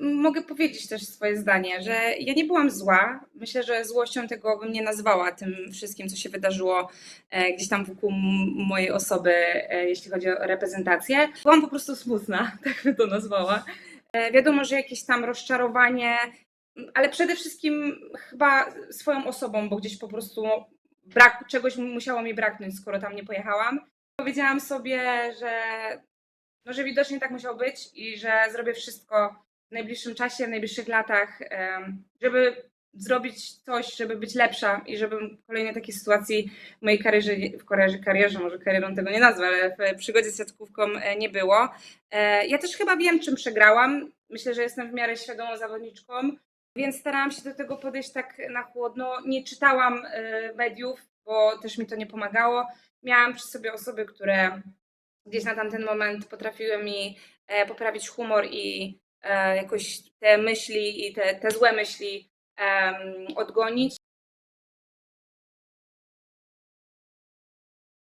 mogę powiedzieć też swoje zdanie, że ja nie byłam zła. Myślę, że złością tego bym nie nazwała tym wszystkim, co się wydarzyło e, gdzieś tam wokół mojej osoby, e, jeśli chodzi o reprezentację. Byłam po prostu smutna, tak bym to nazwała. E, wiadomo, że jakieś tam rozczarowanie, ale przede wszystkim chyba swoją osobą, bo gdzieś po prostu brak, czegoś musiało mi braknąć, skoro tam nie pojechałam. Powiedziałam sobie, że no, że widocznie tak musiało być i że zrobię wszystko w najbliższym czasie, w najbliższych latach, żeby zrobić coś, żeby być lepsza i żeby kolejnej takiej sytuacji w mojej karierze, w karierze, karierze może karierą tego nie nazwę, ale w przygodzie z siatkówką e, nie było. E, Ja też chyba wiem, czym przegrałam. Myślę, że jestem w miarę świadomą zawodniczką, więc starałam się do tego podejść tak na chłodno. Nie czytałam e, mediów, bo też mi to nie pomagało. Miałam przy sobie osoby, które gdzieś na tamten moment potrafiły mi poprawić humor i jakoś te myśli i te, te złe myśli odgonić.